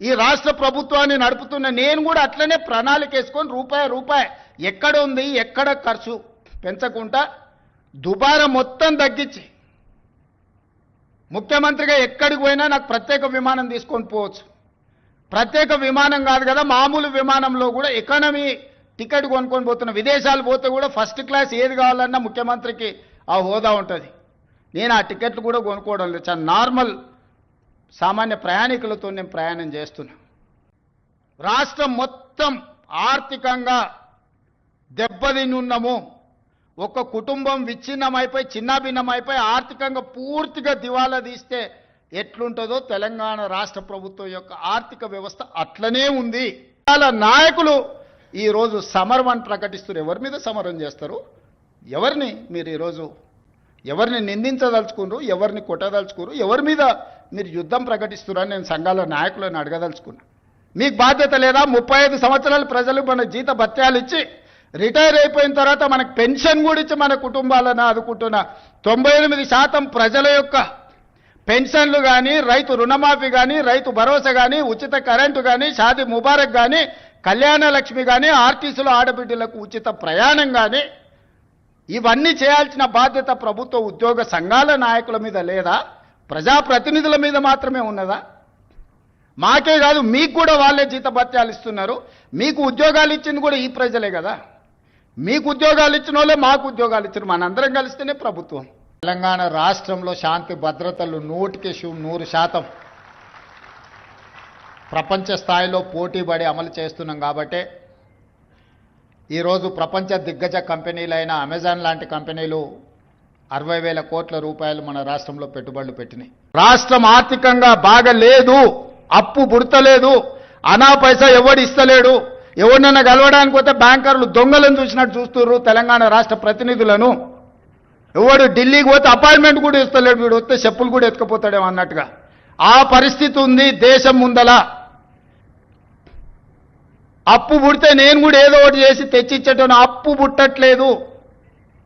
ఈ రాష్ట్ర ప్రభుత్వాన్ని నడుపుతున్న నేను కూడా అట్లనే ప్రణాళిక వేసుకొని రూపాయి రూపాయి ఎక్కడ ఉంది ఎక్కడ ఖర్చు పెంచకుండా దుబారా మొత్తం తగ్గించి ముఖ్యమంత్రిగా ఎక్కడికి పోయినా నాకు ప్రత్యేక విమానం తీసుకొని పోవచ్చు. ప్రత్యేక విమానం కాదు కదా మామూలు విమానంలో కూడా ఎకానమీ టికెట్ కొనుక్కొని పోతున్న విదేశాలు పోతే కూడా ఫస్ట్ క్లాస్ ఏది కావాలన్నా ముఖ్యమంత్రికి ఆ హోదా ఉంటుంది. నేను ఆ టికెట్లు కూడా కొనుక్కోవడం లేదు. చాలా నార్మల్ సామాన్య ప్రయాణికులతో నేను ప్రయాణం చేస్తున్నా. రాష్ట్రం మొత్తం ఆర్థికంగా దెబ్బతినున్నాము ఒక కుటుంబం విచ్ఛిన్నమైపోయి చిన్నభిన్నమైపోయి ఆర్థికంగా పూర్తిగా దివాలా తీస్తే ఎట్లుంటుందో తెలంగాణ రాష్ట్ర ప్రభుత్వం యొక్క ఆర్థిక వ్యవస్థ అట్లనే ఉంది. చాలా నాయకులు ఈరోజు సమరం అని ప్రకటిస్తారు ఎవరి మీద సమరం చేస్తారు? ఎవరిని మీరు ఈరోజు ఎవరిని నిందించదలుచుకున్నారు? ఎవరిని కొట్టదలుచుకున్నారు? ఎవరి మీద మీరు యుద్ధం ప్రకటిస్తున్నారని నేను సంఘాల నాయకులను అడగదలుచుకున్నా. మీకు బాధ్యత లేదా? ముప్పై ఐదు సంవత్సరాలు ప్రజలు మన జీత భత్యాలు ఇచ్చి రిటైర్ అయిపోయిన తర్వాత మనకు పెన్షన్ కూడా ఇచ్చి మన కుటుంబాలను ఆదుకుంటున్న తొంభై ఎనిమిది శాతం ప్రజల యొక్క పెన్షన్లు కానీ రైతు రుణమాఫీ కానీ రైతు భరోసా కానీ ఉచిత కరెంటు కానీ షాది ముబారక్ కానీ కళ్యాణ లక్ష్మి కానీ ఆర్టీసీలో ఆడబిడ్డలకు ఉచిత ప్రయాణం కానీ ఇవన్నీ చేయాల్సిన బాధ్యత ప్రభుత్వ ఉద్యోగ సంఘాల నాయకుల మీద లేదా? ప్రజాప్రతినిధుల మీద మాత్రమే ఉన్నదా? మాకే కాదు మీకు కూడా వాళ్ళే జీతభత్యాలు ఇస్తున్నారు. మీకు ఉద్యోగాలు ఇచ్చింది కూడా ఈ ప్రజలే కదా. మీకు ఉద్యోగాలు ఇచ్చిన వాళ్ళే మాకు ఉద్యోగాలు ఇచ్చారు. మనందరం కలిస్తేనే ప్రభుత్వం. తెలంగాణ రాష్ట్రంలో శాంతి భద్రతలు నూటికి శు- నూరు శాతం. ప్రపంచ స్థాయిలో పోటీపడి అమలు చేస్తున్నాం కాబట్టే ఈరోజు ప్రపంచ దిగ్గజ కంపెనీలైన అమెజాన్ లాంటి కంపెనీలు అరవై వేల కోట్ల రూపాయలు మన రాష్ట్రంలో పెట్టుబడులు పెట్టినాయి. రాష్ట్రం ఆర్థికంగా బాగా లేదు అప్పు పుడతలేదు అనా పైసా ఎవడు ఇస్తలేడు ఎవరినైనా కలవడానికి పోతే బ్యాంకర్లు దొంగలను చూసినట్టు చూస్తున్నారు తెలంగాణ రాష్ట్ర ప్రతినిధులను. ఎవడు ఢిల్లీకి పోతే అపాయింట్మెంట్ కూడా ఇస్తలేడు వీడు వస్తే చెప్పులు కూడా ఎత్తుకపోతాడేమో అన్నట్టుగా. ఆ పరిస్థితి ఉంది దేశం ముందల. అప్పు పుడితే నేను కూడా ఏదో ఒకటి చేసి తెచ్చిచ్చేటోను అప్పు పుట్టట్లేదు.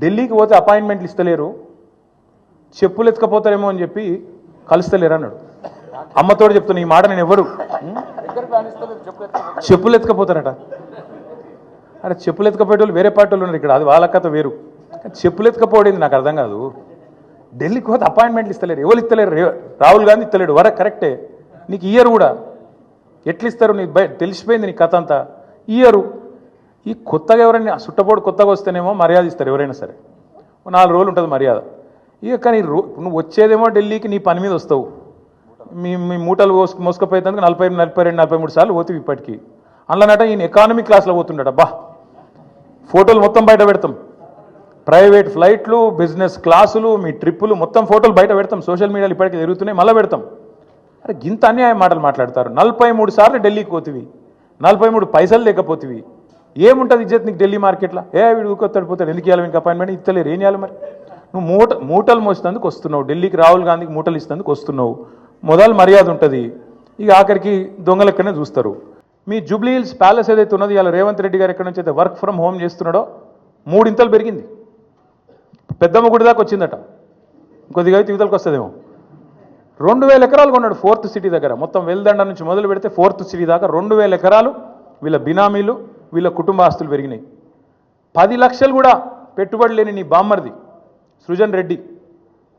ఢిల్లీకి పోతే అపాయింట్మెంట్లు ఇస్తలేరు చెప్పులు ఎత్తుకపోతారేమో అని చెప్పి కలుస్తలేరు అన్నాడు. అమ్మతోడు చెప్తున్నా ఈ మాట నేను ఎవడు ఉం? చెప్పులు ఎత్తుకపోతారట. అరే చెప్పులు ఎత్తుకపోయే వాళ్ళు వేరే పార్టీ వాళ్ళు ఉన్నారు ఇక్కడ అది వాళ్ళ కథ వేరు. చెప్పులు ఎత్తుకపోవడింది నాకు అర్థం కాదు. ఢిల్లీకి పోతే అపాయింట్మెంట్లు ఇస్తలేరు ఎవరు ఇస్తలేరు? రాహుల్ గాంధీ ఇస్తలేడు వర కరెక్టే. నీకు ఇయ్యరు కూడా ఎట్లు ఇస్తారు నీ బయ తెలిసిపోయింది నీ కథ అంతా. ఇయ్యరు ఈ కొత్తగా ఎవరైనా సుట్టపోడు కొత్తగా వస్తేనేమో మర్యాద ఇస్తారు ఎవరైనా సరే. నాలుగు రోజులు ఉంటుంది మర్యాద. ఇక కానీ రో నువ్వు వచ్చేదేమో ఢిల్లీకి నీ పని మీద వస్తావు. మీ మీ మూటలు మోసుకు మోసుకపోయేందుకు నలభై నలభై రెండు నలభై మూడు సార్లు పోతుంది ఇప్పటికీ. అందులోనట ఈయన ఎకానమీ క్లాస్లో పోతుండట. బా ఫోటోలు మొత్తం బయట పెడతాం. ప్రైవేట్ ఫ్లైట్లు బిజినెస్ క్లాసులు మీ ట్రిప్పులు మొత్తం ఫోటోలు బయట పెడతాం. సోషల్ మీడియాలో ఇప్పటికీ జరుగుతున్నాయి మళ్ళీ పెడతాం. అరే గింత అన్యాయం మాటలు మాట్లాడతారు. నలభై మూడు సార్లు ఢిల్లీకి పోతివి. నలభై మూడు పైసలు లేకపోతివి. ఏముంటుంది ఇజ్జత్ నీకు ఢిల్లీ మార్కెట్లో? ఏ వీడు ఊకొత్తాడు పోతాడు ఎందుకు ఇవ్వాలి మీకు అపాయింట్మెంట్ ఇస్తలేరు ఏం చేయాలి మరి? నువ్వు మూట మూటలు మోసినందుకు వస్తున్నావు. ఢిల్లీకి రాహుల్ గాంధీకి మూటలు ఇస్తేందుకు వస్తున్నావు. మొదలు మర్యాద ఉంటుంది. ఇక ఆఖరికి దొంగలెక్కనే చూస్తారు. మీ జూబ్లీ హిల్స్ ప్యాలెస్ ఏదైతే ఉన్నది ఇలా రేవంత్ రెడ్డి గారు ఎక్కడి నుంచి అయితే వర్క్ ఫ్రమ్ హోమ్ చేస్తున్నాడో మూడింతలు పెరిగింది. పెద్దమ్మ గుడి దాకా వచ్చిందట. కొద్దిగా అయితే యువతలకు వస్తుందేమో. రెండు వేల ఎకరాలు కొన్నాడు ఫోర్త్ సిటీ దగ్గర. మొత్తం వెల్దండ నుంచి మొదలు పెడితే ఫోర్త్ సిటీ దాకా రెండు వేల ఎకరాలు వీళ్ళ బినామీలు వీళ్ళ కుటుంబ ఆస్తులు పెరిగినాయి. పది లక్షలు కూడా పెట్టుబడి లేని నీ బామ్మర్ది సృజన్ రెడ్డి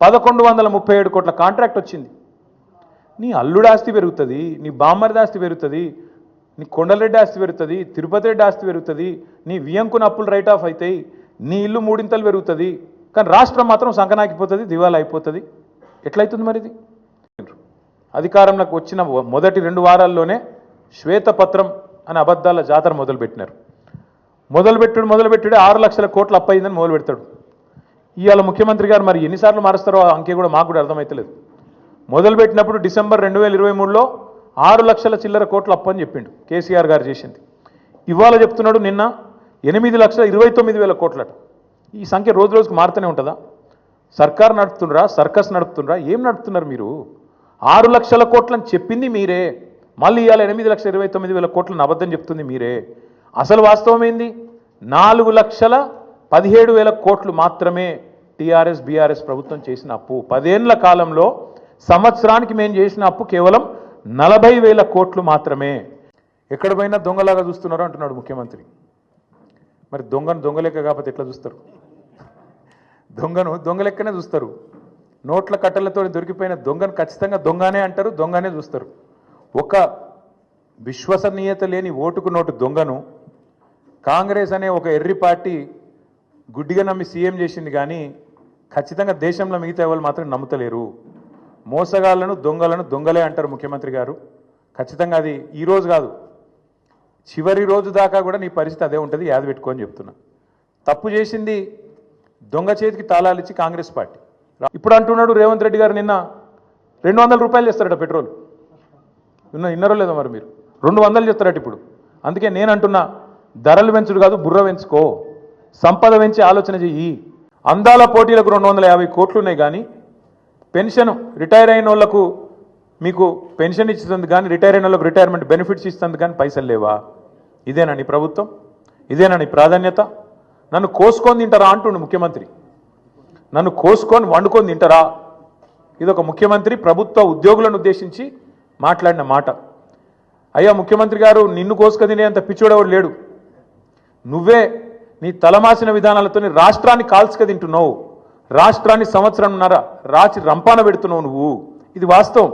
పదకొండు వందల ముప్పై ఏడు కోట్ల కాంట్రాక్ట్ వచ్చింది. నీ అల్లుడు ఆస్తి పెరుగుతుంది నీ బామ్మర్ది ఆస్తి పెరుగుతుంది నీ కొండలరెడ్డి ఆస్తి పెరుగుతుంది తిరుపతి రెడ్డి ఆస్తి పెరుగుతుంది నీ వియంకున అప్పులు రైట్ ఆఫ్ అవుతాయి నీ ఇల్లు మూడింతలు పెరుగుతుంది కానీ రాష్ట్రం మాత్రం సంకనాకిపోతుంది దివాలా అయిపోతుంది. ఎట్లయితుంది మరి ఇది అధికారంలోకి వచ్చిన మొదటి రెండు వారాల్లోనే శ్వేతపత్రం అని అబద్ధాల జాతర మొదలుపెట్టినారు. మొదలుపెట్టుడు మొదలుపెట్టుడే ఆరు లక్షల కోట్లు అప్పయిందని మొదలు పెడతాడు ఇవాళ ముఖ్యమంత్రి గారు మరి ఎన్నిసార్లు మారుస్తారో అంకే కూడా మాకు కూడా అర్థమవుతలేదు మొదలుపెట్టినప్పుడు డిసెంబర్ రెండు వేల ఇరవై మూడులో ఆరు లక్షల చిల్లర కోట్లు అప్పని అని చెప్పిండు కేసీఆర్ గారు చేసింది. ఇవాళ చెప్తున్నాడు నిన్న ఎనిమిది లక్షల ఇరవై తొమ్మిది వేల కోట్లట. ఈ సంఖ్య రోజు రోజుకు మారుతూనే ఉంటుందా? సర్కార్ నడుపుతుండ్రా సర్కస్ నడుపుతుండ్రా ఏం నడుపుతున్నారు మీరు? ఆరు లక్షల కోట్లని చెప్పింది మీరే. మళ్ళీ ఇవాళ ఎనిమిది లక్షల ఇరవై తొమ్మిది వేల కోట్లను అబద్ధం చెప్తుంది మీరే. అసలు వాస్తవం ఏంది? నాలుగు లక్షల పదిహేడు వేల కోట్లు మాత్రమే టీఆర్ఎస్ బీఆర్ఎస్ ప్రభుత్వం చేసిన అప్పు. పదేళ్ళ కాలంలో సంవత్సరానికి మేము చేసిన అప్పు కేవలం నలభై వేల కోట్లు మాత్రమే. ఎక్కడ పోయినా దొంగలాగా చూస్తున్నారు అంటున్నాడు ముఖ్యమంత్రి. మరి దొంగను దొంగలెక్క కాకపోతే ఎట్లా చూస్తారు? దొంగను దొంగలెక్కనే చూస్తారు. నోట్ల కట్టలతో దొరికిపోయిన దొంగను ఖచ్చితంగా దొంగనే అంటారు దొంగనే చూస్తారు. ఒక విశ్వసనీయత లేని ఓటుకు నోటు దొంగను కాంగ్రెస్ అనే ఒక ఎర్రి పార్టీ గుడ్డిగా నమ్మి సీఎం చేసింది కానీ ఖచ్చితంగా దేశంలో మిగతా వాళ్ళు మాత్రం నమ్ముతలేరు. మోసగాళ్ళను దొంగలను దొంగలే అంటారు ముఖ్యమంత్రి గారు. ఖచ్చితంగా అది ఈరోజు కాదు. చివరి రోజు దాకా కూడా నీ పరిస్థితి అదే ఉంటుంది యాద పెట్టుకొని చెప్తున్నా. తప్పు చేసింది దొంగ చేతికి తాళాలు ఇచ్చి కాంగ్రెస్ పార్టీ. ఇప్పుడు అంటున్నాడు రేవంత్ రెడ్డి గారు నిన్న రెండు వందల రూపాయలు చేస్తారట పెట్రోల్. విన్న విన్నారో లేదో మరి మీరు? రెండు వందలు చెప్తారట ఇప్పుడు. అందుకే నేను అంటున్నా ధరలు పెంచుడు కాదు బుర్ర పెంచుకో. సంపద పెంచి ఆలోచన చెయ్యి. అందాల పోటీలకు రెండు వందల యాభై కోట్లు ఉన్నాయి కానీ పెన్షన్ రిటైర్ అయిన వాళ్ళకు మీకు పెన్షన్ ఇస్తుంది కానీ రిటైర్ అయిన వాళ్ళకు రిటైర్మెంట్ బెనిఫిట్స్ ఇస్తుంది కానీ పైసలు లేవా? ఇదేనా నీ ప్రభుత్వం? ఇదేనా నీ ప్రాధాన్యత? నన్ను కోసుకొని తింటారా అంటుండు ముఖ్యమంత్రి. నన్ను కోసుకొని వండుకొని తింటారా? ఇది ఒక ముఖ్యమంత్రి ప్రభుత్వ ఉద్యోగులను ఉద్దేశించి మాట్లాడిన మాట. అయ్యా ముఖ్యమంత్రి గారు నిన్ను కోసుక తినేంత పిచ్చోడెవడు లేడు. నువ్వే నీ తలమాసిన విధానాలతో రాష్ట్రాన్ని కాల్చుక తింటున్నావు రాష్ట్రాన్ని సంవత్సరంన్నర రాచి రంపాన పెడుతున్నావు నువ్వు. ఇది వాస్తవం.